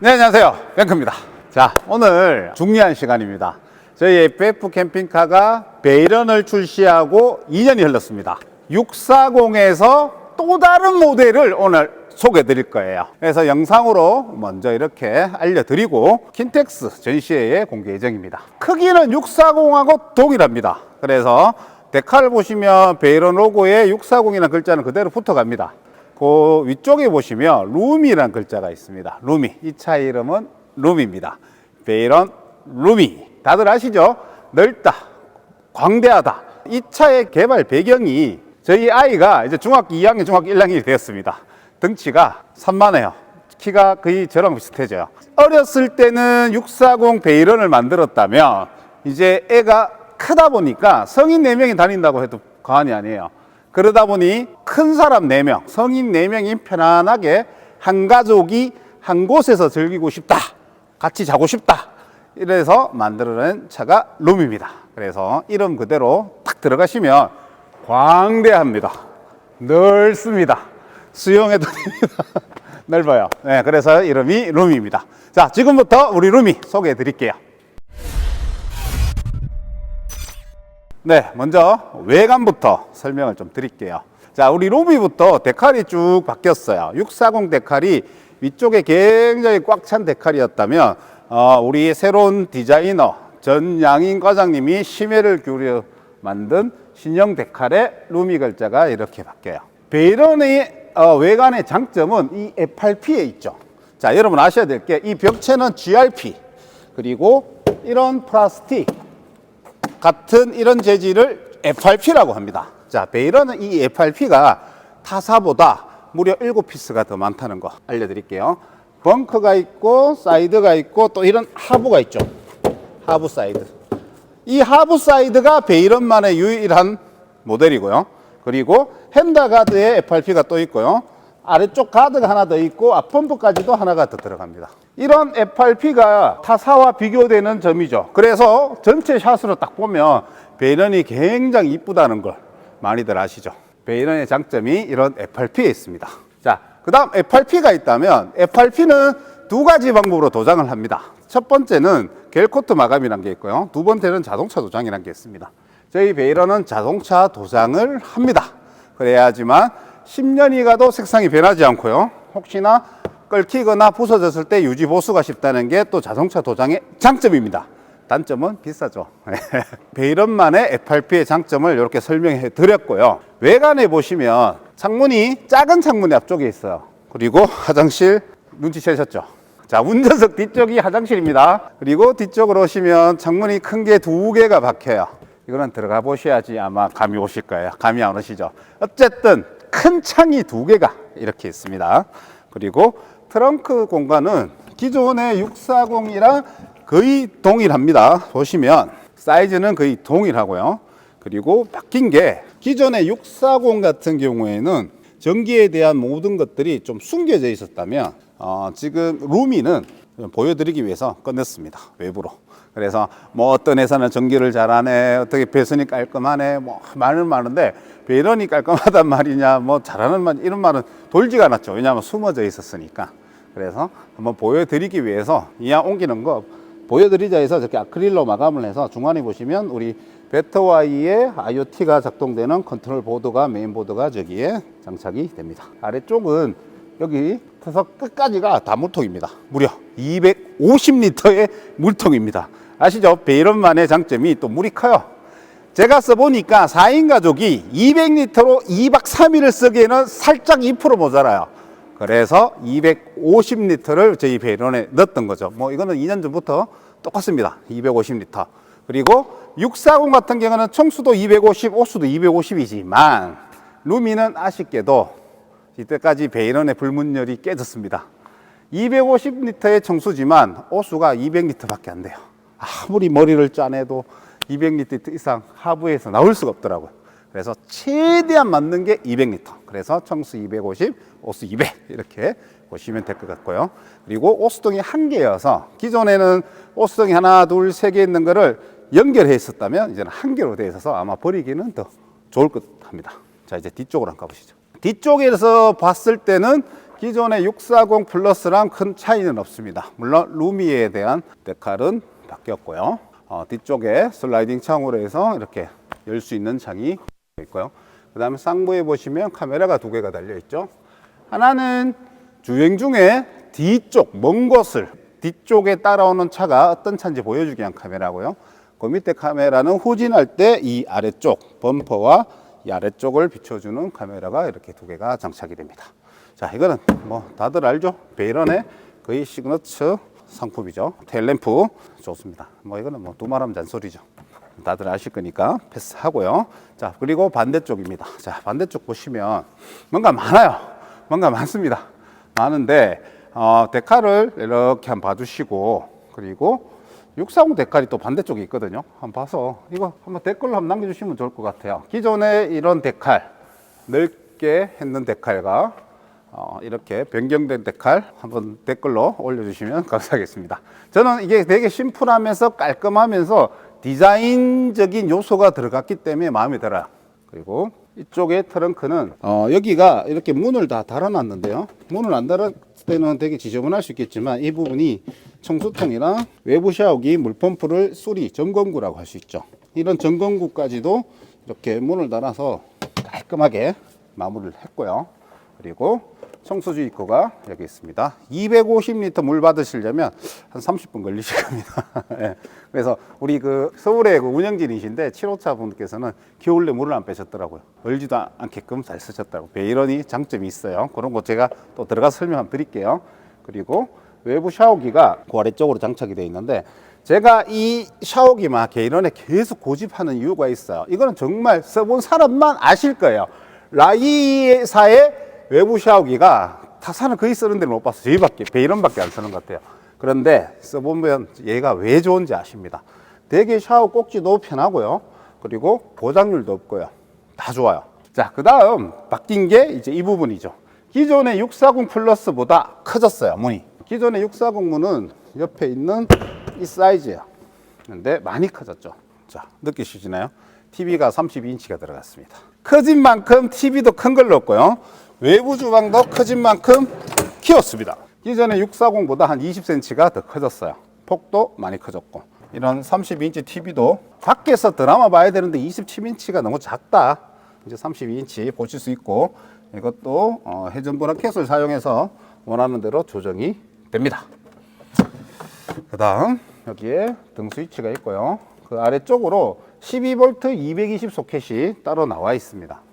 네, 안녕하세요. 뱅크입니다. 자, 오늘 중요한 시간입니다. 저희 FF 캠핑카가 베이런을 출시하고 2년이 흘렀습니다. 640에서 또 다른 모델을 오늘 소개해 드릴 거예요. 그래서 영상으로 먼저 이렇게 알려드리고 킨텍스 전시회에 공개 예정입니다. 크기는 640하고 동일합니다. 그래서 데칼 보시면 베이런 로고에 640이라는 글자는 그대로 붙어갑니다. 그 위쪽에 보시면 루미라는 글자가 있습니다. 루미. 이 차 이름은 루미입니다. 베이런 루미. 다들 아시죠? 넓다. 광대하다. 이 차의 개발 배경이 저희 아이가 이제 중학교 2학년, 중학교 1학년이 되었습니다. 등치가 산만해요. 키가 거의 저랑 비슷해져요. 어렸을 때는 640 베이런을 만들었다면 이제 애가 크다 보니까 성인 4명이 다닌다고 해도 과언이 아니에요. 그러다 보니 큰 사람 4명, 성인 4명이 편안하게 한 가족이 한 곳에서 즐기고 싶다. 같이 자고 싶다. 이래서 만들어낸 차가 룸입니다. 그래서 이름 그대로 딱 들어가시면 광대합니다. 넓습니다. 수영해도 됩니다. 넓어요. 네, 그래서 이름이 룸입니다. 자, 지금부터 우리 룸이 소개해 드릴게요. 네, 먼저 외관부터 설명을 좀 드릴게요. 자, 우리 로비부터 데칼이 쭉 바뀌었어요. 640 데칼이 위쪽에 굉장히 꽉 찬 데칼이었다면, 어, 우리 새로운 디자이너 전양인 과장님이 심혈을 기울여 만든 신형 데칼의 루미 글자가 이렇게 바뀌어요. 베이런의 어, 외관의 장점은 이 FRP에 있죠. 자, 여러분 아셔야 될 게 이 벽체는 GRP 그리고 이런 플라스틱 같은 이런 재질을 FRP라고 합니다. 자, 베이런은 이 FRP가 타사보다 무려 7피스가 더 많다는 거 알려드릴게요. 벙커가 있고 사이드가 있고 또 이런 하부가 있죠. 하부 사이드. 이 하부 사이드가 베이런만의 유일한 모델이고요. 그리고 핸더 가드에 FRP가 또 있고요. 아래쪽 가드가 하나 더 있고 앞펌프까지도 하나가 더 들어갑니다. 이런 FRP가 타사와 비교되는 점이죠. 그래서 전체 샷으로 딱 보면 베이런이 굉장히 이쁘다는 걸 많이들 아시죠. 베이런의 장점이 이런 FRP에 있습니다. 자, 그 다음 FRP가 있다면 FRP는 두 가지 방법으로 도장을 합니다. 첫 번째는 겔코트 마감이라는 게 있고요. 두 번째는 자동차 도장이라는 게 있습니다. 저희 베이런은 자동차 도장을 합니다. 그래야지만 10년이 가도 색상이 변하지 않고요. 혹시나 끓기거나 부서졌을 때 유지 보수가 쉽다는 게 또 자동차 도장의 장점입니다. 단점은 비싸죠. 베이런만의 FRP의 장점을 이렇게 설명해 드렸고요. 외관에 보시면 창문이 작은 창문이 앞쪽에 있어요. 그리고 화장실 눈치채셨죠? 자, 운전석 뒤쪽이 화장실입니다. 그리고 뒤쪽으로 오시면 창문이 큰 게 두 개가 박혀요. 이거는 들어가 보셔야지 아마 감이 오실 거예요. 감이 안 오시죠? 어쨌든 큰 창이 두 개가 이렇게 있습니다. 그리고 트렁크 공간은 기존의 640이랑 거의 동일합니다. 보시면 사이즈는 거의 동일하고요. 그리고 바뀐 게 기존의 640 같은 경우에는 전기에 대한 모든 것들이 좀 숨겨져 있었다면 어, 지금 루미는 보여드리기 위해서 꺼냈습니다. 외부로. 그래서 뭐 어떤 회사는 전기를 잘하네, 어떻게 배선이 깔끔하네, 뭐 말은 많은데 배런이 깔끔하단 말이냐, 뭐 잘하는 말 이런 말은 돌지가 않았죠. 왜냐하면 숨어져 있었으니까. 그래서 한번 보여드리기 위해서 이왕 옮기는 거 보여드리자 해서 저렇게 아크릴로 마감을 해서 중간에 보시면 우리 배터와이의 IoT가 작동되는 컨트롤 보드가 메인 보드가 저기에 장착이 됩니다. 아래쪽은 여기 터석 끝까지가 다 물통입니다. 무려 250리터의 물통입니다. 아시죠? 베이런만의 장점이 또 물이 커요. 제가 써보니까 4인 가족이 200리터로 2박 3일을 쓰기에는 살짝 2% 모자라요. 그래서 250리터를 저희 베이런에 넣었던 거죠. 뭐 이거는 2년 전부터 똑같습니다. 250리터. 그리고 640 같은 경우는 청수도 250, 호수도 250이지만 루미는 아쉽게도 이때까지 베이런의 불문율이 깨졌습니다. 250리터의 청수지만 호수가 200리터밖에 안 돼요. 아무리 머리를 짜내도 200리터 이상 하부에서 나올 수가 없더라고요. 그래서 최대한 맞는 게 200리터. 그래서 청수 250, 호수 200 이렇게 보시면 될 것 같고요. 그리고 호수등이 한 개여서 기존에는 호수등이 하나, 둘, 세 개 있는 거를 연결해 있었다면 이제는 한 개로 되어 있어서 아마 버리기는 더 좋을 것 합니다. 자, 이제 뒤쪽으로 한번 가보시죠. 뒤쪽에서 봤을 때는 기존의 640 플러스랑 큰 차이는 없습니다. 물론 루미에 대한 데칼은 바뀌었고요. 어, 뒤쪽에 슬라이딩 창으로 해서 이렇게 열 수 있는 창이 있고요. 그 다음에 쌍부에 보시면 카메라가 두 개가 달려 있죠. 하나는 주행 중에 뒤쪽 먼 곳을 뒤쪽에 따라오는 차가 어떤 차인지 보여주기 위한 카메라고요. 그 밑에 카메라는 후진할 때 이 아래쪽 범퍼와 이 아래쪽을 비춰주는 카메라가 이렇게 두 개가 장착이 됩니다. 자, 이거는 뭐 다들 알죠? 베이런의 거의 시그너처 상품이죠. 테일램프 좋습니다. 뭐 이거는 뭐 두말하면 잔소리죠. 다들 아실 거니까 패스하고요. 자, 그리고 반대쪽입니다. 자, 반대쪽 보시면 뭔가 많아요. 뭔가 많습니다. 많은데 어, 데칼을 이렇게 한번 봐주시고 그리고 640 데칼이 또 반대쪽에 있거든요. 한번 봐서 이거 한번 댓글로 한번 남겨주시면 좋을 것 같아요. 기존에 이런 데칼 넓게 했는 데칼과 어, 이렇게 변경된 데칼 한번 댓글로 올려주시면 감사하겠습니다. 저는 이게 되게 심플하면서 깔끔하면서 디자인적인 요소가 들어갔기 때문에 마음에 들어요. 그리고 이쪽에 트렁크는 어, 여기가 이렇게 문을 다 달아놨는데요. 문을 안 달았을 때는 되게 지저분할 수 있겠지만 이 부분이 청소통이랑 외부 샤워기 물펌프를 수리 점검구라고 할 수 있죠. 이런 점검구까지도 이렇게 문을 달아서 깔끔하게 마무리를 했고요. 그리고 청소주 입구가 여기 있습니다. 250리터 물 받으시려면 한 30분 걸리실 겁니다. 예. 그래서 우리 그 서울의 그 운영진이신데 7호차 분께서는 겨울에 물을 안 빼셨더라고요. 얼지도 않게끔 잘 쓰셨다고. 베이런이 장점이 있어요. 그런 거 제가 또 들어가 설명 한번 드릴게요. 그리고 외부 샤워기가 그 아래쪽으로 장착이 되어 있는데 제가 이 샤워기만 게이런에 계속 고집하는 이유가 있어요. 이거는 정말 써본 사람만 아실 거예요. 라이사의 외부 샤워기가 타사는 거의 쓰는 데를 못 봤어요. 저희밖에, 베이런밖에 안 쓰는 것 같아요. 그런데 써보면 얘가 왜 좋은지 아십니다. 되게 샤워 꼭지도 편하고요. 그리고 보장률도 없고요. 다 좋아요. 자, 그 다음 바뀐 게 이제 이 부분이죠. 기존의 640 플러스보다 커졌어요, 문이. 기존의 640 문은 옆에 있는 이 사이즈예요. 근데 많이 커졌죠. 자, 느끼시나요? TV가 32인치가 들어갔습니다. 커진 만큼 TV도 큰 걸 넣었고요. 외부 주방도 커진 만큼 키웠습니다. 기존의 640보다 한 20cm가 더 커졌어요. 폭도 많이 커졌고. 이런 32인치 TV도 밖에서 드라마 봐야 되는데 27인치가 너무 작다. 이제 32인치 보실 수 있고 이것도 어, 회전 브라켓을 사용해서 원하는 대로 조정이 됩니다. 그 다음 여기에 등 스위치가 있고요. 그 아래쪽으로 12V 220 소켓이 따로 나와 있습니다.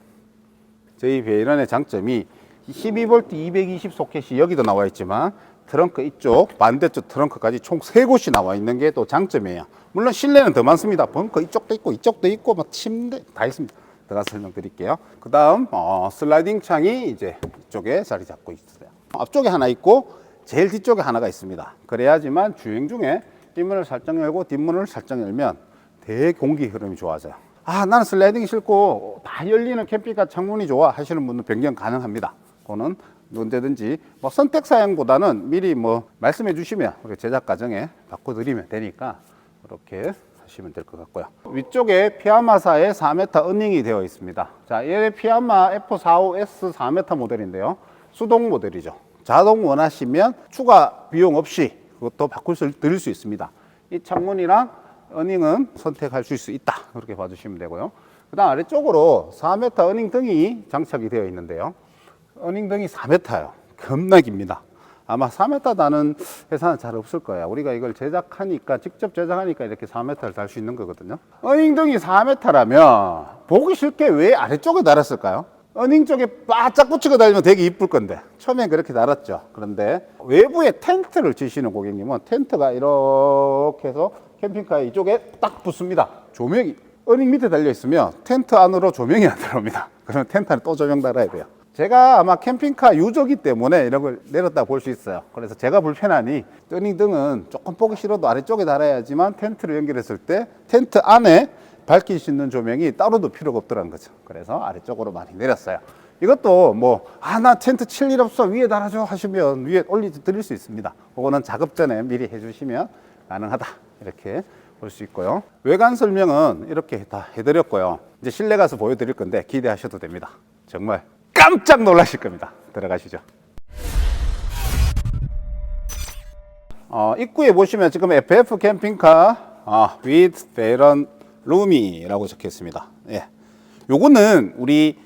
저희 베이런의 장점이 12V 220 소켓이 여기도 나와 있지만 트렁크 이쪽 반대쪽 트렁크까지 총 세 곳이 나와 있는 게 또 장점이에요. 물론 실내는 더 많습니다. 벙커 이쪽도 있고 이쪽도 있고 막 침대 다 있습니다. 들어가서 설명드릴게요. 그 다음 어, 슬라이딩 창이 이제 이쪽에 자리 잡고 있어요. 앞쪽에 하나 있고 제일 뒤쪽에 하나가 있습니다. 그래야지만 주행 중에 뒷문을 살짝 열고 뒷문을 살짝 열면 대공기 흐름이 좋아져요. 아, 나는 슬라이딩이 싫고 다 열리는 캠핑카 창문이 좋아 하시는 분은 변경 가능합니다. 그거는 언제든지 뭐 선택 사양보다는 미리 뭐 말씀해 주시면 우리 제작 과정에 바꿔드리면 되니까 그렇게 하시면 될 것 같고요. 위쪽에 피아마사의 4m 어닝이 되어 있습니다. 자, 얘 피아마 F45S 4m 모델인데요. 수동 모델이죠. 자동 원하시면 추가 비용 없이 그것도 바꿀 수 드릴 수 있습니다. 이 창문이랑 어닝은 선택할 수 있다. 그렇게 봐주시면 되고요. 그 다음 아래쪽으로 4m 어닝 등이 장착이 되어 있는데요. 어닝 등이 4m예요. 겁나 깁니다. 아마 4m 다는 회사는 잘 없을 거예요. 우리가 이걸 제작하니까, 직접 제작하니까 이렇게 4m를 달 수 있는 거거든요. 어닝 등이 4m라면 보기 싫게 왜 아래쪽에 달았을까요? 어닝 쪽에 바짝 붙이고 달리면 되게 이쁠 건데. 처음엔 그렇게 달았죠. 그런데 외부에 텐트를 치시는 고객님은 텐트가 이렇게 해서 캠핑카 이쪽에 딱 붙습니다. 조명이 어닝 밑에 달려 있으면 텐트 안으로 조명이 안 들어옵니다. 그러면 텐트 안에 또 조명 달아야 돼요. 제가 아마 캠핑카 유저기 때문에 이런 걸 내렸다 볼 수 있어요. 그래서 제가 불편하니 어닝 등은 조금 보기 싫어도 아래쪽에 달아야지만 텐트를 연결했을 때 텐트 안에 밝힐 수 있는 조명이 따로도 필요가 없더라는 거죠. 그래서 아래쪽으로 많이 내렸어요. 이것도 뭐, 아, 나 텐트 칠 일 없어. 위에 달아줘. 하시면 위에 올려 드릴 수 있습니다. 그거는 작업 전에 미리 해주시면 가능하다. 이렇게 볼 수 있고요. 외관 설명은 이렇게 다 해드렸고요. 이제 실내 가서 보여드릴 건데 기대하셔도 됩니다. 정말 깜짝 놀라실 겁니다. 들어가시죠. 어, 입구에 보시면 지금 FF 캠핑카 아, with Veron Room이라고 적혀 있습니다. 예. 요거는 우리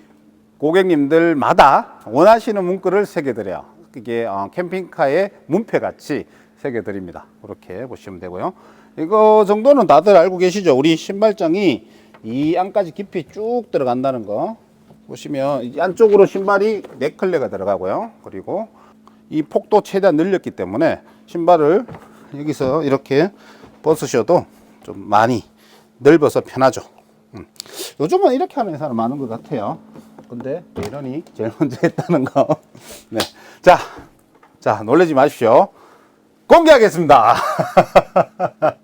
고객님들마다 원하시는 문구를 새겨드려요. 이게 어, 캠핑카의 문패 같이 새겨드립니다. 그렇게 보시면 되고요. 이거 정도는 다들 알고 계시죠? 우리 신발장이 이 안까지 깊이 쭉 들어간다는 거 보시면 이 안쪽으로 신발이 네 컬레가 들어가고요. 그리고 이 폭도 최대한 늘렸기 때문에 신발을 여기서 이렇게 벗으셔도 좀 많이 넓어서 편하죠. 음. 요즘은 이렇게 하는 회사는 많은 것 같아요. 근데 이런이 제일 먼저 했다는 거. 네. 자, 자, 놀라지 마십시오. 공개하겠습니다.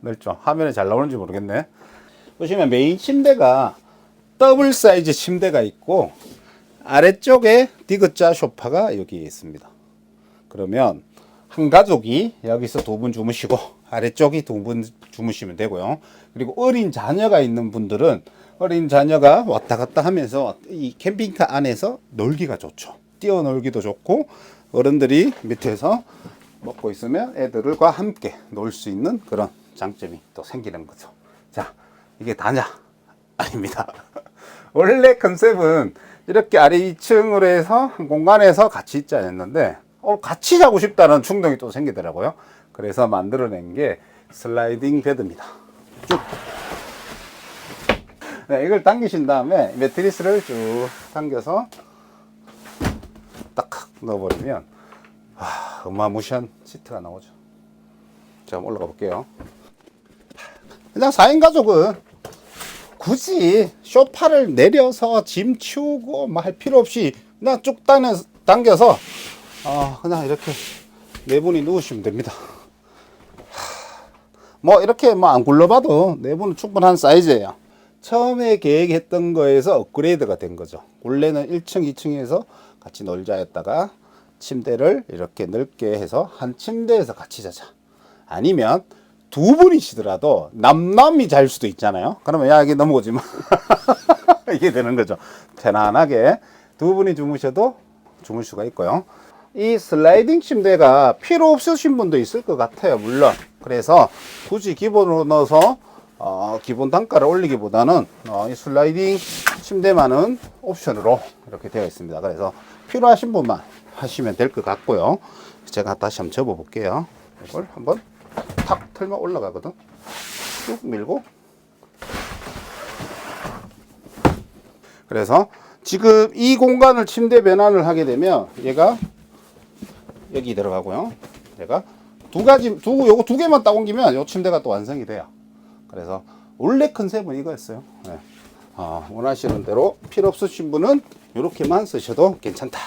넓죠? 화면에 잘 나오는지 모르겠네. 보시면 메인 침대가 더블 사이즈 침대가 있고 아래쪽에 디귿자 소파가 여기 있습니다. 그러면 한 가족이 여기서 두 분 주무시고 아래쪽이 두 분 주무시면 되고요. 그리고 어린 자녀가 있는 분들은 어린 자녀가 왔다 갔다 하면서 이 캠핑카 안에서 놀기가 좋죠. 뛰어놀기도 좋고 어른들이 밑에서 먹고 있으면 애들과 함께 놀 수 있는 그런 장점이 또 생기는 거죠. 자, 이게 다냐? 아닙니다. 원래 컨셉은 이렇게 아래 2층으로 해서 한 공간에서 같이 있지 않았는데 어, 같이 자고 싶다는 충동이 또 생기더라고요. 그래서 만들어낸 게 슬라이딩 베드입니다. 쭉. 네, 이걸 당기신 다음에 매트리스를 쭉 당겨서 딱 넣어버리면 와, 어마무시한 시트가 나오죠. 자, 올라가 볼게요. 그냥 4인 가족은 굳이 쇼파를 내려서 짐 치우고 뭐할 필요 없이 그냥 쭉 당겨, 당겨서 어, 그냥 이렇게 네 분이 누우시면 됩니다. 뭐 이렇게 뭐 안 굴러봐도 네 분은 충분한 사이즈예요. 처음에 계획했던 거에서 업그레이드가 된 거죠. 원래는 1층, 2층에서 같이 놀자 했다가 침대를 이렇게 넓게 해서 한 침대에서 같이 자자. 아니면 두 분이시더라도 남남이 잘 수도 있잖아요. 그러면 야 이게 넘어오지 마. 이게 되는 거죠. 편안하게 두 분이 주무셔도 주무실 수가 있고요. 이 슬라이딩 침대가 필요 없으신 분도 있을 것 같아요. 물론. 그래서 굳이 기본으로 넣어서 어, 기본 단가를 올리기보다는 어, 이 슬라이딩 침대만은 옵션으로 이렇게 되어 있습니다. 그래서 필요하신 분만 하시면 될 것 같고요. 제가 다시 한번 접어 볼게요. 이걸 한번 탁 틀면 올라가거든. 쭉 밀고. 그래서 지금 이 공간을 침대 변환을 하게 되면 얘가 여기 들어가고요. 얘가 두 가지, 두, 요거 두 개만 딱 옮기면 요 침대가 또 완성이 돼요. 그래서 원래 컨셉은 이거였어요. 네. 어, 원하시는 대로 필요 없으신 분은 이렇게만 쓰셔도 괜찮다.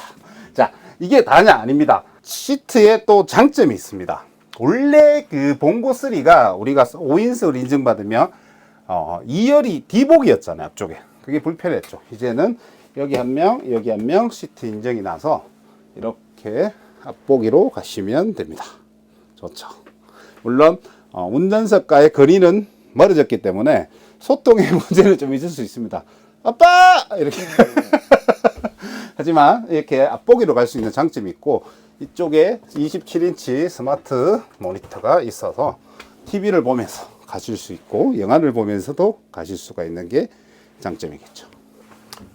자, 이게 다냐 아닙니다. 시트에 또 장점이 있습니다. 원래 그 봉고 3가 우리가 5인승을 인증받으면 어, 2열이 D복이었잖아요. 앞쪽에. 그게 불편했죠. 이제는 여기 한 명, 여기 한 명 시트 인증이 나서 이렇게 앞보기로 가시면 됩니다. 좋죠. 물론 어, 운전석과의 거리는 멀어졌기 때문에 소통의 문제는 좀 있을 수 있습니다. 아빠 이렇게 하지만 이렇게 앞보기로 갈 수 있는 장점이 있고 이쪽에 27인치 스마트 모니터가 있어서 TV를 보면서 가실 수 있고 영화를 보면서도 가실 수가 있는 게 장점이겠죠.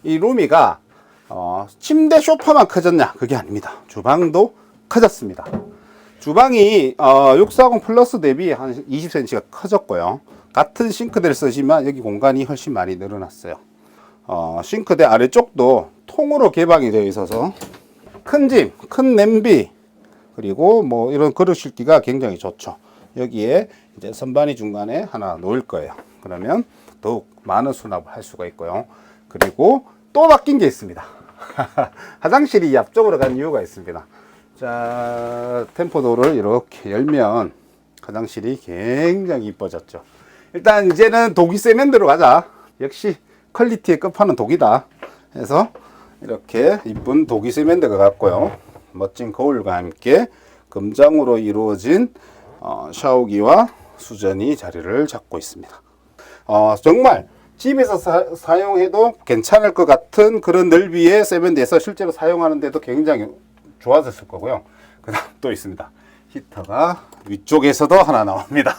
이 루미가 어, 침대 소파만 커졌냐? 그게 아닙니다. 주방도 커졌습니다. 주방이 어, 640 플러스 대비 한 20cm가 커졌고요. 같은 싱크대를 쓰지만 여기 공간이 훨씬 많이 늘어났어요. 어, 싱크대 아래쪽도 통으로 개방이 되어 있어서 큰 짐, 큰 냄비, 그리고 뭐 이런 그릇 싣기가 굉장히 좋죠. 여기에 이제 선반이 중간에 하나 놓을 거예요. 그러면 더욱 많은 수납을 할 수가 있고요. 그리고 또 바뀐 게 있습니다. 화장실이 앞쪽으로 간 이유가 있습니다. 자, 템포도를 이렇게 열면 화장실이 굉장히 이뻐졌죠. 일단 이제는 독이 세면대로 가자. 역시 퀄리티의 끝판은 독이다. 해서 이렇게 이쁜 독이 세면대가 갔고요. 멋진 거울과 함께 금장으로 이루어진 어, 샤워기와 수전이 자리를 잡고 있습니다. 어, 정말 집에서 사, 용해도 괜찮을 것 같은 그런 넓이의 세면대에서 실제로 사용하는데도 굉장히 좋아졌을 거고요. 그 다음 또 있습니다. 히터가 위쪽에서도 하나 나옵니다.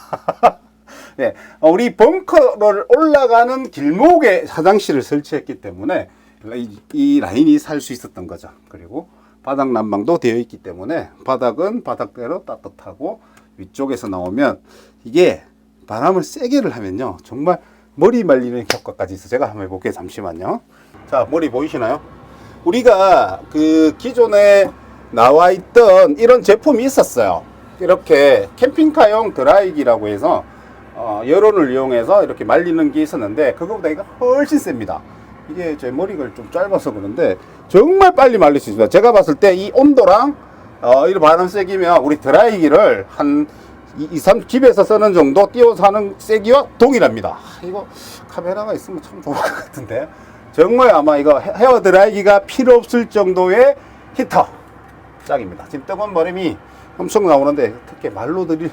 네, 어, 우리 벙커를 올라가는 길목에 화장실을 설치했기 때문에 이, 이 라인이 살 수 있었던 거죠. 그리고 바닥 난방도 되어 있기 때문에 바닥은 바닥대로 따뜻하고 위쪽에서 나오면 이게 바람을 세게를 하면요 정말 머리 말리는 효과까지 있어. 제가 한번 해볼게요. 잠시만요. 자 머리 보이시나요? 우리가 그 기존에 나와 있던 이런 제품이 있었어요. 이렇게 캠핑카용 드라이기라고 해서 어, 여론을 이용해서 이렇게 말리는 게 있었는데 그거보다 이거 훨씬 셉니다. 이게 제 머리가 좀 짧아서 그런데 정말 빨리 말릴 수 있습니다. 제가 봤을 때 이 온도랑 어, 이 바람 세기면 우리 드라이기를 한 2, 3, 집에서 쓰는 정도 띄워서 하는 세기와 동일합니다. 아, 이거 카메라가 있으면 참 좋을 것 같은데. 정말 아마 이거 헤- 헤어 드라이기가 필요 없을 정도의 히터. 짱입니다. 지금 뜨거운 바람이 엄청 나오는데 특히 말로 드릴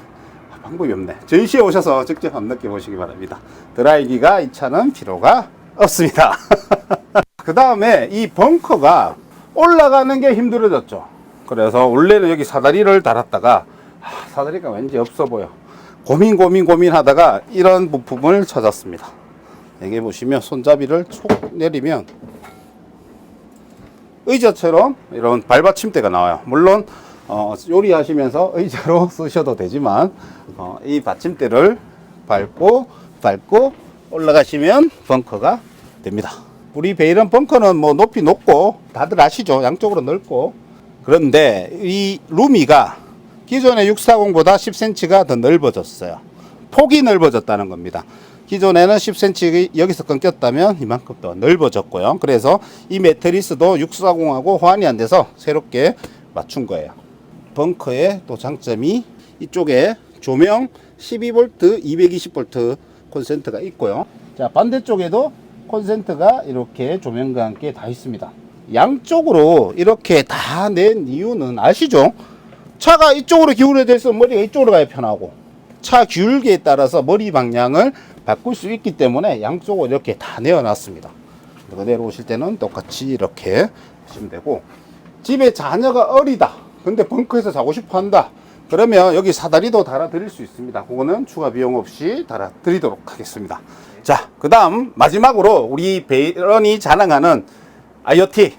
방법이 없네. 전시에 오셔서 직접 한번 느껴보시기 바랍니다. 드라이기가 이 차는 필요가 없습니다. 그 다음에 이 벙커가 올라가는 게 힘들어졌죠. 그래서 원래는 여기 사다리를 달았다가 아, 사다리가 왠지 없어 보여. 고민 고민 고민 하다가 이런 부품을 찾았습니다. 여기 보시면 손잡이를 촉 내리면 의자처럼 이런 발받침대가 나와요. 물론 어, 요리하시면서 의자로 쓰셔도 되지만 어, 이 받침대를 밟고 밟고 올라가시면 벙커가 됩니다. 우리 베일은 벙커는 뭐 높이 높고 다들 아시죠? 양쪽으로 넓고 그런데 이 루미가 기존의 640보다 10cm가 더 넓어졌어요. 폭이 넓어졌다는 겁니다. 기존에는 10cm 여기서 끊겼다면 이만큼 더 넓어졌고요. 그래서 이 매트리스도 640하고 호환이 안 돼서 새롭게 맞춘 거예요. 벙커의 또 장점이 이쪽에 조명 12V, 220V 콘센트가 있고요. 자, 반대쪽에도 콘센트가 이렇게 조명과 함께 다 있습니다. 양쪽으로 이렇게 다 낸 이유는 아시죠? 차가 이쪽으로 기울어져 있으면 머리가 이쪽으로 가야 편하고 차 기울기에 따라서 머리 방향을 바꿀 수 있기 때문에 양쪽으로 이렇게 다 내어놨습니다. 그대로 오실 때는 똑같이 이렇게 하시면 되고 집에 자녀가 어리다. 근데 벙커에서 자고 싶어 한다. 그러면 여기 사다리도 달아 드릴 수 있습니다. 그거는 추가 비용 없이 달아 드리도록 하겠습니다. 자, 그 다음 마지막으로 우리 베런이 자랑하는 IoT,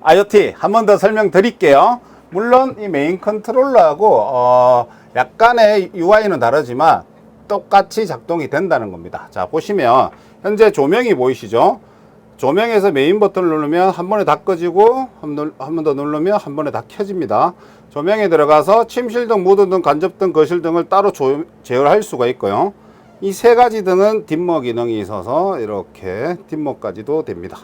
IoT 한 번 더 설명 드릴게요. 물론 이 메인 컨트롤러하고 어, 약간의 UI는 다르지만 똑같이 작동이 된다는 겁니다. 자, 보시면 현재 조명이 보이시죠? 조명에서 메인 버튼을 누르면 한 번에 다 꺼지고 한 번 더 누르면 한 번에 다 켜집니다. 조명에 들어가서 침실등, 무드등, 간접등, 거실등을 따로 조, 제어할 수가 있고요. 이 세 가지 등은 dim머 기능이 있어서 이렇게 dim머까지도 됩니다.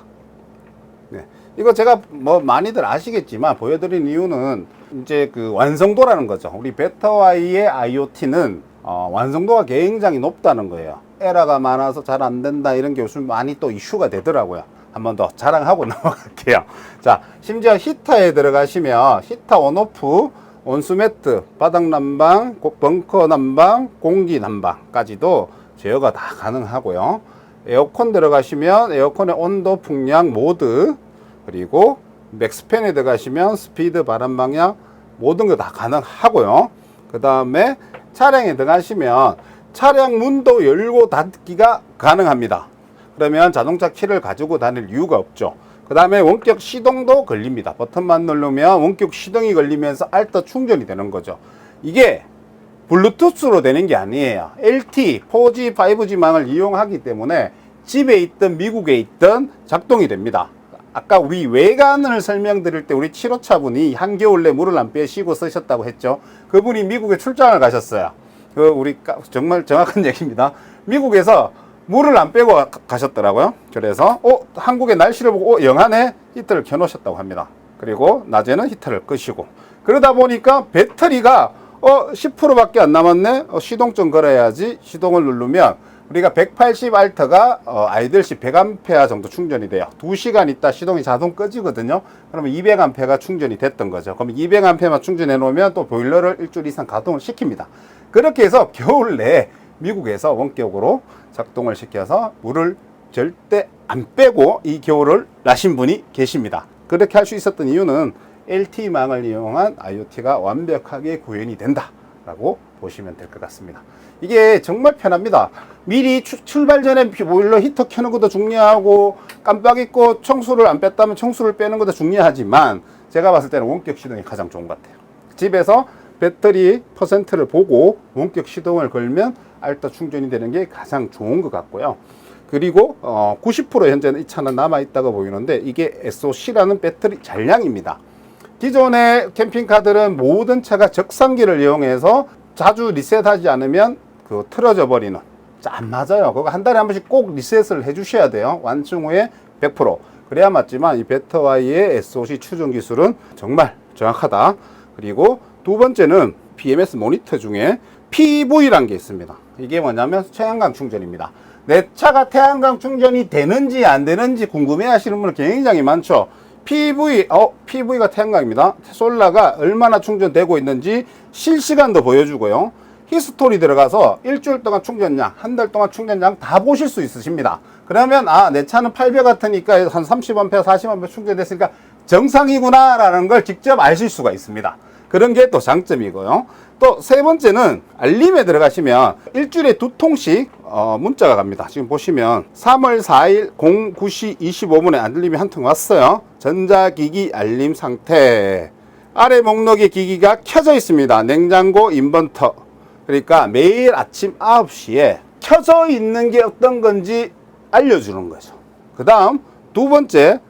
네. 이거 제가 뭐 많이들 아시겠지만 보여드린 이유는 이제 그 완성도라는 거죠. 우리 베타와이의 IoT는 어, 완성도가 굉장히 높다는 거예요. 에러가 많아서 잘 안 된다 이런 게 요즘 많이 또 이슈가 되더라고요. 한 번 더 자랑하고 넘어갈게요. 자, 심지어 히터에 들어가시면 히터 온오프, 온수 매트, 바닥 난방, 고- 벙커 난방, 공기 난방까지도 제어가 다 가능하고요. 에어컨 들어가시면 에어컨의 온도, 풍량, 모드, 그리고 맥스팬에 들어가시면 스피드, 바람 방향 모든 거 다 가능하고요. 그 다음에 차량에 들어가시면 차량 문도 열고 닫기가 가능합니다. 그러면 자동차 키를 가지고 다닐 이유가 없죠. 그 다음에 원격 시동도 걸립니다. 버튼만 누르면 원격 시동이 걸리면서 알터 충전이 되는 거죠. 이게 블루투스로 되는 게 아니에요. LTE, 4G, 5G망을 이용하기 때문에 집에 있든 미국에 있든 작동이 됩니다. 아까 우리 외관을 설명드릴 때 우리 7호차 분이 한겨울 내 물을 안 빼시고 쓰셨다고 했죠. 그분이 미국에 출장을 가셨어요. 그 우리 까- 정말 정확한 얘기입니다. 미국에서 물을 안 빼고 가- 가셨더라고요. 그래서 어 한국의 날씨를 보고 어 영하네 히터를 켜놓으셨다고 합니다. 그리고 낮에는 히터를 끄시고 그러다 보니까 배터리가 어 10%밖에 안 남았네. 어, 시동 좀 걸어야지. 시동을 누르면 우리가 180 알트가 어, 아이들시 100A 정도 충전이 돼요. 2시간 있다 시동이 자동 꺼지거든요. 그러면 200A가 충전이 됐던 거죠. 그럼 200A만 충전해 놓으면 또 보일러를 일주일 이상 가동을 시킵니다. 그렇게 해서 겨울 내에 미국에서 원격으로 작동을 시켜서 물을 절대 안 빼고 이 겨울을 나신 분이 계십니다. 그렇게 할 수 있었던 이유는 LTE망을 이용한 IoT가 완벽하게 구현이 된다. 라고 보시면 될 것 같습니다. 이게 정말 편합니다. 미리 추- 출발 전에 보일러 히터 켜는 것도 중요하고 깜빡 잊고 청수를 안 뺐다면 청수를 빼는 것도 중요하지만 제가 봤을 때는 원격 시동이 가장 좋은 것 같아요. 집에서 배터리 퍼센트를 보고 원격 시동을 걸면 알터 충전이 되는 게 가장 좋은 것 같고요. 그리고 어, 90% 현재 이 차는 남아 있다고 보이는데 이게 SOC라는 배터리 잔량입니다. 기존의 캠핑카들은 모든 차가 적상기를 이용해서 자주 리셋하지 않으면 그 틀어져 버리는 자, 안 맞아요. 그거 한 달에 한 번씩 꼭 리셋을 해 주셔야 돼요. 완충 후에 100% 그래야 맞지만 이 베터와이의 SOC 추정 기술은 정말 정확하다. 그리고 두 번째는 BMS 모니터 중에 PV란 게 있습니다. 이게 뭐냐면 태양광 충전입니다. 내 차가 태양광 충전이 되는지 안 되는지 궁금해 하시는 분들 굉장히 많죠. PV, 어, PV가 태양광입니다. 솔라가 얼마나 충전되고 있는지 실시간도 보여주고요. 히스토리 들어가서 일주일 동안 충전량, 한 달 동안 충전량 다 보실 수 있으십니다. 그러면, 아, 내 차는 800 같으니까 한 30A, 40A 충전됐으니까 정상이구나라는 걸 직접 아실 수가 있습니다. 그런 게 또 장점이고요. 또 세 번째는 알림에 들어가시면 일주일에 두 통씩 어, 문자가 갑니다. 지금 보시면 3월 4일 09시 25분에 알림이 한 통 왔어요. 전자기기 알림 상태. 아래 목록의 기기가 켜져 있습니다. 냉장고, 인버터. 그러니까 매일 아침 9시에 켜져 있는 게 어떤 건지 알려주는 거죠. 그 다음 두 번째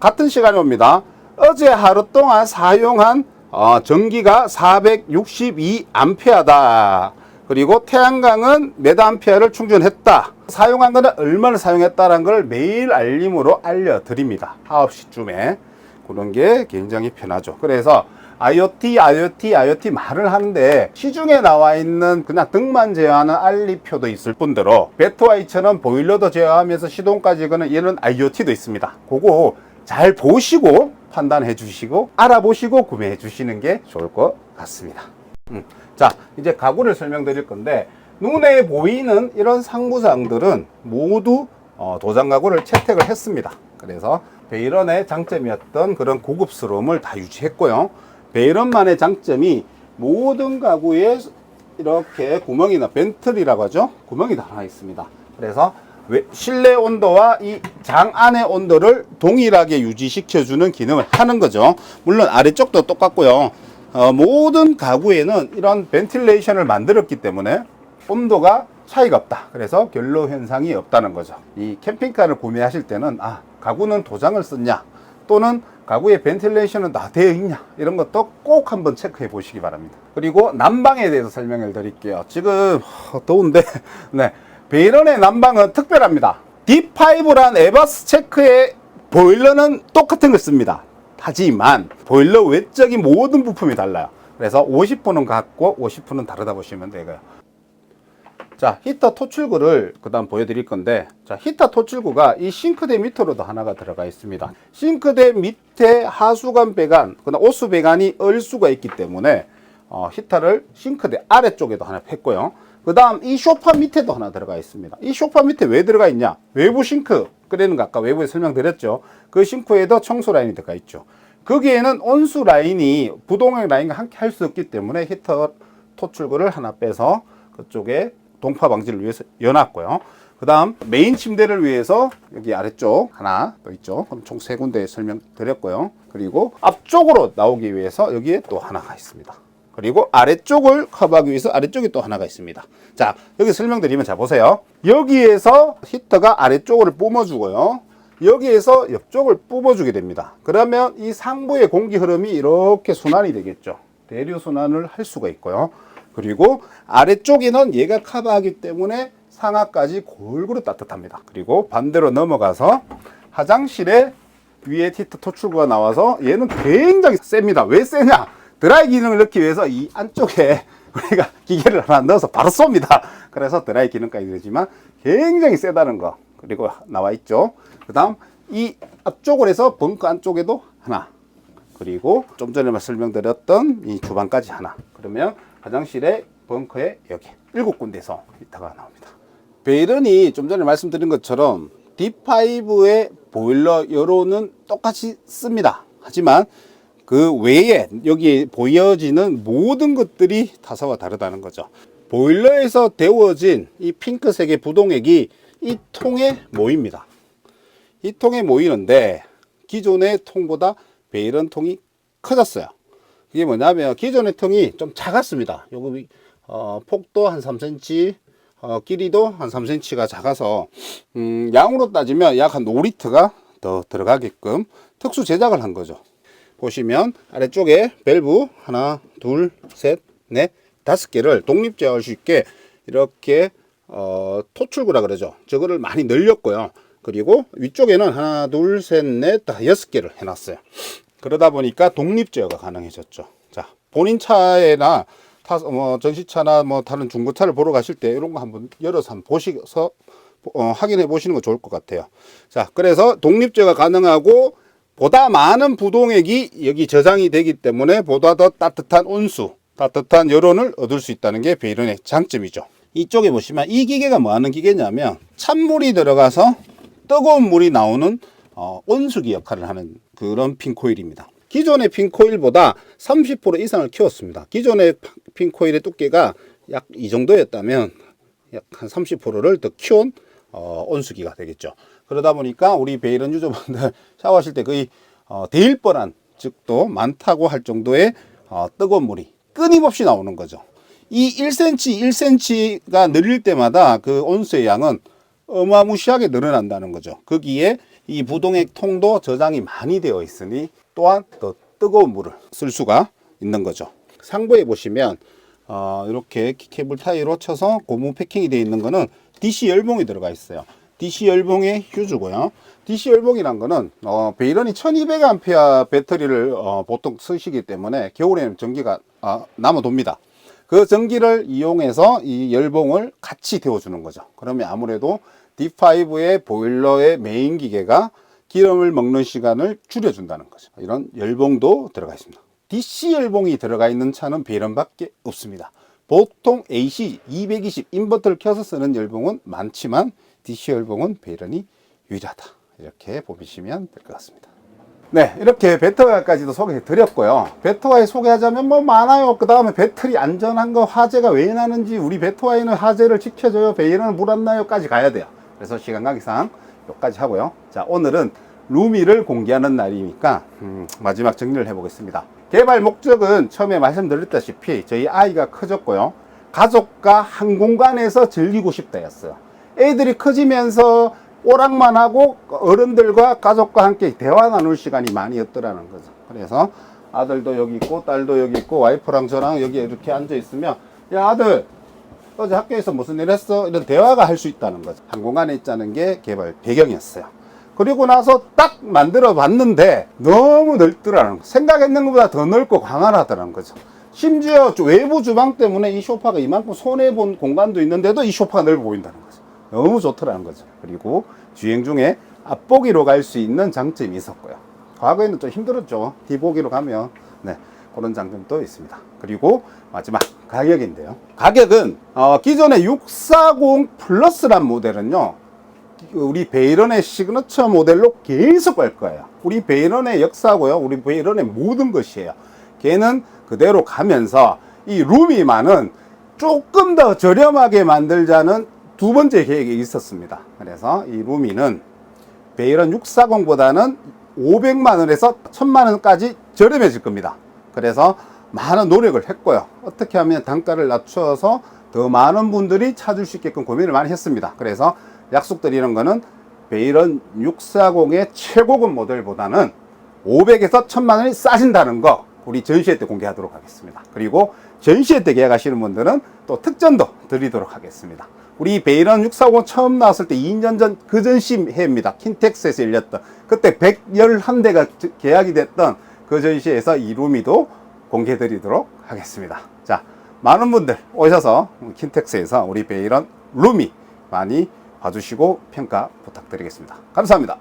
같은 시간에 옵니다. 어제 하루 동안 사용한 어, 전기가 462 암페어다. 그리고 태양광은 몇 암페어를 충전했다. 사용한 거는 얼마나 사용했다는 걸 매일 알림으로 알려드립니다. 9시쯤에. 그런 게 굉장히 편하죠. 그래서 IoT, IoT, IoT 말을 하는데 시중에 나와 있는 그냥 등만 제어하는 알리표도 있을 뿐더러 베트와이처럼 보일러도 제어하면서 시동까지 거는 얘는 IoT도 있습니다. 그거 잘 보시고 판단해 주시고 알아보시고 구매해 주시는 게 좋을 것 같습니다. 음. 자, 이제 가구를 설명드릴 건데 눈에 보이는 이런 상부상들은 모두 어, 도장 가구를 채택을 했습니다. 그래서 베이런의 장점이었던 그런 고급스러움을 다 유지했고요. 베이런만의 장점이 모든 가구에 이렇게 구멍이나 벤틀이라고 하죠. 구멍이 다 하나 있습니다. 그래서 외- 실내 온도와 이 장 안의 온도를 동일하게 유지시켜주는 기능을 하는 거죠. 물론 아래쪽도 똑같고요. 어, 모든 가구에는 이런 벤틸레이션을 만들었기 때문에 온도가 차이가 없다. 그래서 결로 현상이 없다는 거죠. 이 캠핑카를 구매하실 때는 아 가구는 도장을 썼냐 또는 가구의 벤틸레이션은 다 되어 있냐 이런 것도 꼭 한번 체크해 보시기 바랍니다. 그리고 난방에 대해서 설명을 드릴게요. 지금 어, 더운데 네 베이런의 난방은 특별합니다. D5란 에바스 체크의 보일러는 똑같은 걸 씁니다. 하지만 보일러 외적인 모든 부품이 달라요. 그래서 50%는 같고 50%는 다르다 보시면 되고요. 자, 히터 토출구를 그 다음 보여드릴 건데, 자, 히터 토출구가 이 싱크대 밑으로도 하나가 들어가 있습니다. 싱크대 밑에 하수관 배관, 그다음 오수 배관이 얼 수가 있기 때문에, 어, 히터를 싱크대 아래쪽에도 하나 뺐고요. 그 다음 이 쇼파 밑에도 하나 들어가 있습니다. 이 쇼파 밑에 왜 들어가 있냐? 외부 싱크, 그러는 거 아까 외부에 설명드렸죠. 그 싱크에도 청소 라인이 들어가 있죠. 거기에는 온수 라인이 부동액 라인과 함께 할 수 없기 때문에 히터 토출구를 하나 빼서 그쪽에 동파 방지를 위해서 여놨고요. 그 다음 메인 침대를 위해서 여기 아래쪽 하나 더 있죠. 그럼 총 세 군데 설명드렸고요. 그리고 앞쪽으로 나오기 위해서 여기에 또 하나가 있습니다. 그리고 아래쪽을 커버하기 위해서 아래쪽에 또 하나가 있습니다. 자, 여기 설명드리면 자 보세요. 여기에서 히터가 아래쪽을 뿜어주고요. 여기에서 옆쪽을 뿜어주게 됩니다. 그러면 이 상부의 공기 흐름이 이렇게 순환이 되겠죠. 대류 순환을 할 수가 있고요. 그리고 아래쪽에는 얘가 커버하기 때문에 상하까지 골고루 따뜻합니다. 그리고 반대로 넘어가서 화장실에 위에 히터 토출구가 나와서 얘는 굉장히 셉니다. 왜 세냐? 드라이 기능을 넣기 위해서 이 안쪽에 우리가 기계를 하나 넣어서 바로 쏩니다. 그래서 드라이 기능까지 되지만 굉장히 세다는 거. 그리고 나와 있죠. 그 다음 이 앞쪽으로 해서 벙커 안쪽에도 하나. 그리고 좀 전에 설명드렸던 이 주방까지 하나. 그러면 화장실에 벙커에 여기 일곱 군데서 히터가 나옵니다. 베이런이 좀 전에 말씀드린 것처럼 D5의 보일러 여로는 똑같이 씁니다. 하지만 그 외에 여기 보여지는 모든 것들이 타사와 다르다는 거죠. 보일러에서 데워진 이 핑크색의 부동액이 이 통에 모입니다. 이 통에 모이는데 기존의 통보다 베일은 통이 커졌어요. 그게 뭐냐면 기존의 통이 좀 작았습니다. 요거 어, 폭도 한 3cm, 어, 길이도 한 3cm가 작아서 음, 양으로 따지면 약 한 5리터가 더 들어가게끔 특수 제작을 한 거죠. 보시면 아래쪽에 밸브 하나, 둘, 셋, 넷, 다섯 개를 독립 제어할 수 있게 이렇게 어, 토출구라 그러죠. 저거를 많이 늘렸고요. 그리고 위쪽에는 하나, 둘, 셋, 넷, 다 여섯 개를 해놨어요. 그러다 보니까 독립 제어가 가능해졌죠. 자, 본인 차에나 타, 뭐 전시차나 뭐 다른 중고차를 보러 가실 때 이런 거 한번 열어서 한번 보셔서 어, 확인해 보시는 거 좋을 것 같아요. 자, 그래서 독립 제어가 가능하고 보다 많은 부동액이 여기 저장이 되기 때문에 보다 더 따뜻한 온수, 따뜻한 열원을 얻을 수 있다는 게 베이런의 장점이죠. 이쪽에 보시면 이 기계가 뭐 하는 기계냐면 찬물이 들어가서 뜨거운 물이 나오는 어, 온수기 역할을 하는 그런 핀코일입니다. 기존의 핀코일보다 30% 이상을 키웠습니다. 기존의 핀코일의 두께가 약 이 정도였다면 약 한 30%를 더 키운 어, 온수기가 되겠죠. 그러다 보니까 우리 베이런 유저분들 샤워하실 때 거의 어, 대일 뻔한 즉도 많다고 할 정도의 어, 뜨거운 물이 끊임없이 나오는 거죠. 이 1cm, 1cm가 늘릴 때마다 그 온수의 양은 어마무시하게 늘어난다는 거죠. 거기에 이 부동액 통도 저장이 많이 되어 있으니 또한 더 뜨거운 물을 쓸 수가 있는 거죠. 상부에 보시면 어, 이렇게 케이블 타이로 쳐서 고무 패킹이 되어 있는 거는 DC 열봉이 들어가 있어요. DC 열봉의 휴즈고요. DC 열봉이란 거는 어, 베이런이 1200A 배터리를 어, 보통 쓰시기 때문에 겨울에는 전기가 아, 남아 돕니다. 그 전기를 이용해서 이 열봉을 같이 데워주는 거죠. 그러면 아무래도 D5의 보일러의 메인 기계가 기름을 먹는 시간을 줄여준다는 거죠. 이런 열봉도 들어가 있습니다. DC 열봉이 들어가 있는 차는 베이런밖에 없습니다. 보통 AC 220 인버터를 켜서 쓰는 열봉은 많지만 DC 열봉은 베이런이 유일하다. 이렇게 보시면 될 것 같습니다. 네, 이렇게 배터리까지도 소개해 드렸고요. 배터리 소개하자면 뭐 많아요. 그 다음에 배터리 안전한 거 화재가 왜 나는지 우리 배터리는 화재를 지켜줘요. 베이런은 물 안 나요까지 가야 돼요. 그래서 시간 관계상 여기까지 하고요. 자, 오늘은 루미를 공개하는 날이니까 음, 마지막 정리를 해보겠습니다. 개발 목적은 처음에 말씀드렸다시피 저희 아이가 커졌고요. 가족과 한 공간에서 즐기고 싶다였어요. 애들이 커지면서 오락만 하고 어른들과 가족과 함께 대화 나눌 시간이 많이 없더라는 거죠. 그래서 아들도 여기 있고 딸도 여기 있고 와이프랑 저랑 여기 이렇게 앉아 있으면 야 아들 어제 학교에서 무슨 일 했어? 이런 대화가 할 수 있다는 거죠. 한 공간에 있자는 게 개발 배경이었어요. 그리고 나서 딱 만들어 봤는데 너무 넓더라는 거. 생각했는 것보다 더 넓고 광활하더라는 거죠. 심지어 외부 주방 때문에 이 소파가 이만큼 손해 본 공간도 있는데도 이 소파가 넓어 보인다는 거죠. 너무 좋더라는 거죠. 그리고 주행 중에 앞보기로 갈 수 있는 장점이 있었고요. 과거에는 좀 힘들었죠. 뒤보기로 가면 네, 그런 장점도 있습니다. 그리고 마지막 가격인데요. 가격은 어, 기존의 640 플러스란 모델은요. 우리 베이런의 시그너처 모델로 계속 갈 거예요. 우리 베이런의 역사고요. 우리 베이런의 모든 것이에요. 걔는 그대로 가면서 이 루미만은 조금 더 저렴하게 만들자는 두 번째 계획이 있었습니다. 그래서 이 루미는 베이런 640보다는 500만 원에서 1000만 원까지 저렴해질 겁니다. 그래서 많은 노력을 했고요. 어떻게 하면 단가를 낮춰서 더 많은 분들이 찾을 수 있게끔 고민을 많이 했습니다. 그래서 약속드리는 거는 베이런 640의 최고급 모델보다는 500에서 1000만 원이 싸진다는 거 우리 전시회 때 공개하도록 하겠습니다. 그리고 전시회 때 계약하시는 분들은 또 특전도 드리도록 하겠습니다. 우리 베이런 640 처음 나왔을 때 2년 전 그 전시회입니다. 킨텍스에서 열렸던 그때 111대가 계약이 됐던 거전시에서 이루미도 공개 드리도록 하겠습니다. 자, 많은 분들 오셔서 킨텍스에서 우리 베이런 루미 많이 봐주시고 평가 부탁드리겠습니다. 감사합니다.